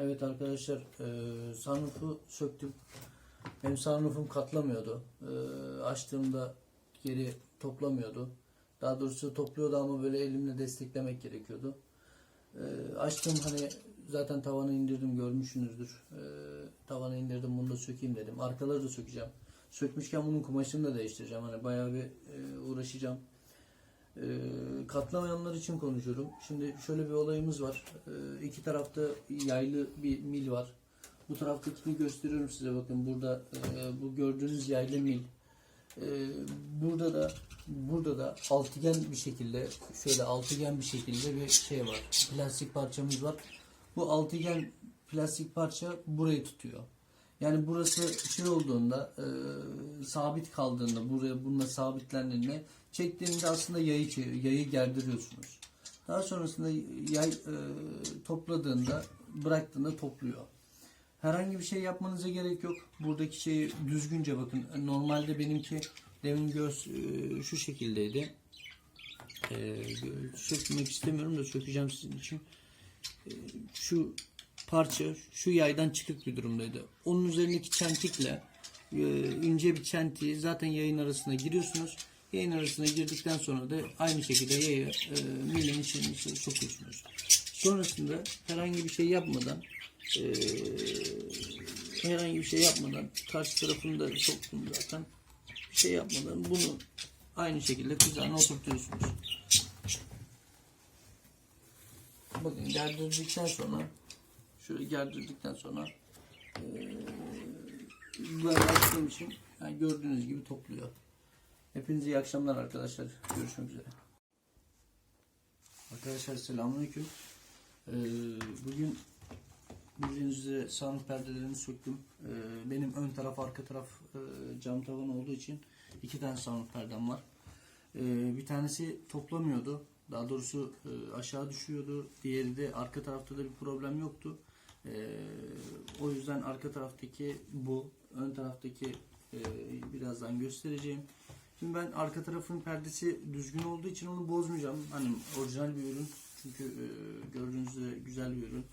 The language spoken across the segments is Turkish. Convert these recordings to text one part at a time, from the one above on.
Evet arkadaşlar e, sunroof'u söktüm. Benim sunroof'um katlamıyordu. E, açtığımda geri toplamıyordu. Daha doğrusu topluyordu ama böyle elimle desteklemek gerekiyordu. E, açtım hani zaten tavanı indirdim görmüşsünüzdür. E, tavanı indirdim bunu da sökeyim dedim. Arkaları da sökeceğim. Sökmüşken bunun kumaşını da değiştireceğim. Hani bayağı bir e, uğraşacağım. E, katlamayanlar için konuşuyorum. Şimdi şöyle bir olayımız var. E, iki tarafta yaylı bir mil var. Bu taraftakini gösteriyorum size bakın burada e, bu gördüğünüz yaylı mil. E, burada da burada da altıgen bir şekilde şöyle altıgen bir şekilde bir şey var. Plastik parçamız var. Bu altıgen plastik parça burayı tutuyor. Yani burası şey olduğunda e, sabit kaldığında buraya bununla sabitlendiğinde çektiğinde aslında yayı yayı gerdiriyorsunuz. Daha sonrasında yay e, topladığında bıraktığında topluyor. Herhangi bir şey yapmanıza gerek yok. Buradaki şeyi düzgünce bakın. Normalde benimki demin göz e, şu şekildeydi. E, sökmek istemiyorum da sökeceğim sizin için. E, şu parça şu yaydan çıkık bir durumdaydı. Onun üzerindeki çentikle e, ince bir çentiği zaten yayın arasına giriyorsunuz. Yayın arasına girdikten sonra da aynı şekilde yayı e, milin içine sokuyorsunuz. Sonrasında herhangi bir şey yapmadan e, herhangi bir şey yapmadan karşı tarafını da soktum zaten. Bir şey yapmadan bunu aynı şekilde kızağına oturtuyorsunuz. Bakın gerdirdikten sonra şöyle gerdirdikten sonra eee böyle açtığım için yani gördüğünüz gibi topluyor. Hepinize iyi akşamlar arkadaşlar. Görüşmek üzere. Arkadaşlar selamünaleyküm. Bugün bildiğiniz üzere sağlık perdelerini söktüm. Benim ön taraf arka taraf cam tavan olduğu için iki tane sağlık perdem var. Bir tanesi toplamıyordu. Daha doğrusu aşağı düşüyordu. Diğeri de arka tarafta da bir problem yoktu. Eee, o yüzden arka taraftaki bu, ön taraftaki eee, birazdan göstereceğim. Şimdi ben arka tarafın perdesi düzgün olduğu için onu bozmayacağım. Hani orijinal bir ürün. Çünkü eee, gördüğünüz üzere güzel bir ürün.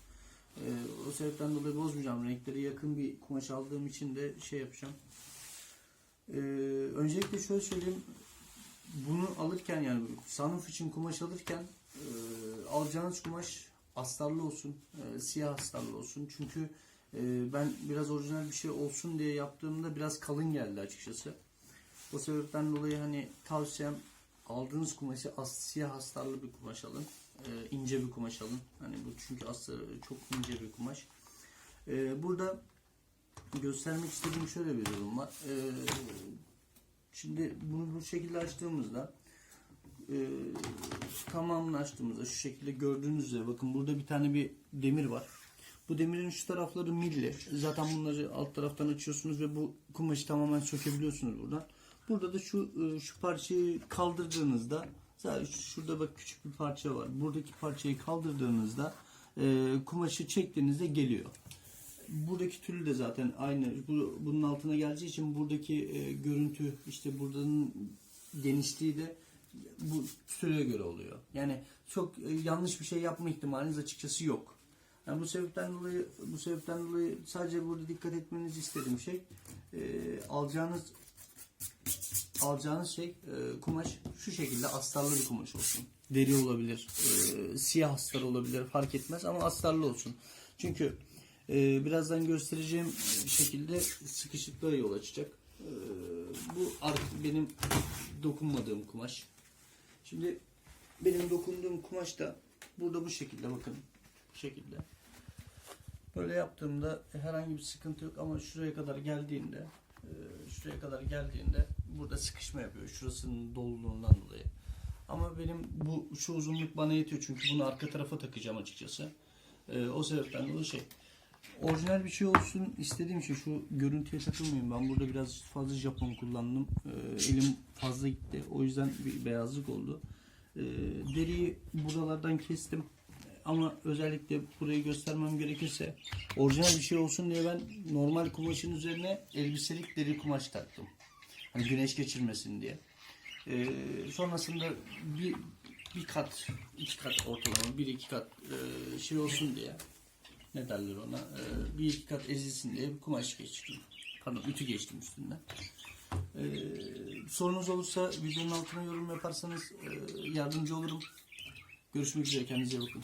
Ee, o sebepten dolayı bozmayacağım. Renkleri yakın bir kumaş aldığım için de şey yapacağım. Ee, öncelikle şöyle söyleyeyim. Bunu alırken yani sunroof için kumaş alırken e, alacağınız kumaş astarlı olsun. e, siyah astarlı olsun. Çünkü e, ben biraz orijinal bir şey olsun diye yaptığımda biraz kalın geldi açıkçası. O sebepten dolayı hani tavsiyem aldığınız kumaşı as, siyah astarlı bir kumaş alın. Ee, ince bir kumaş alın. Hani bu çünkü aslında çok ince bir kumaş. Ee, burada göstermek istediğim şöyle bir durum var. Ee, şimdi bunu bu şekilde açtığımızda e, tamamını açtığımızda şu şekilde gördüğünüz üzere bakın burada bir tane bir demir var. Bu demirin şu tarafları milli. Zaten bunları alt taraftan açıyorsunuz ve bu kumaşı tamamen sökebiliyorsunuz buradan. Burada da şu e, şu parçayı kaldırdığınızda şurada bak küçük bir parça var. Buradaki parçayı kaldırdığınızda e, kumaşı çektiğinizde geliyor. Buradaki türlü de zaten aynı. Bu, bunun altına geleceği için buradaki e, görüntü işte buradanın genişliği de bu türe göre oluyor. Yani çok e, yanlış bir şey yapma ihtimaliniz açıkçası yok. Yani bu sebepten dolayı bu sebepten dolayı sadece burada dikkat etmenizi istediğim şey e, alacağınız alacağınız şey e, kumaş şu şekilde astarlı bir kumaş olsun. Deri olabilir, e, siyah astar olabilir fark etmez ama astarlı olsun. Çünkü e, birazdan göstereceğim şekilde sıkışıklığa yol açacak. E, bu artık benim dokunmadığım kumaş. Şimdi benim dokunduğum kumaş da burada bu şekilde bakın. Bu şekilde. Böyle yaptığımda herhangi bir sıkıntı yok ama şuraya kadar geldiğinde e, şuraya kadar geldiğinde burada sıkışma yapıyor. Şurasının doluluğundan dolayı. Ama benim bu şu uzunluk bana yetiyor çünkü bunu arka tarafa takacağım açıkçası. E, o sebepten dolayı şey orijinal bir şey olsun istediğim şey şu görüntüye takılmayayım. Ben burada biraz fazla Japon kullandım. E, elim fazla gitti. O yüzden bir beyazlık oldu. E, deriyi buralardan kestim. Ama özellikle burayı göstermem gerekirse orijinal bir şey olsun diye ben normal kumaşın üzerine elbiselik deri kumaş taktım. Hani güneş geçirmesin diye. Ee, sonrasında bir, bir kat, iki kat ortalama, bir iki kat e, şey olsun diye ne derler ona e, bir iki kat ezilsin diye bir kumaş geçtim. Pardon ütü geçtim üstünden. E, sorunuz olursa videonun altına yorum yaparsanız e, yardımcı olurum. Görüşmek üzere kendinize bakın.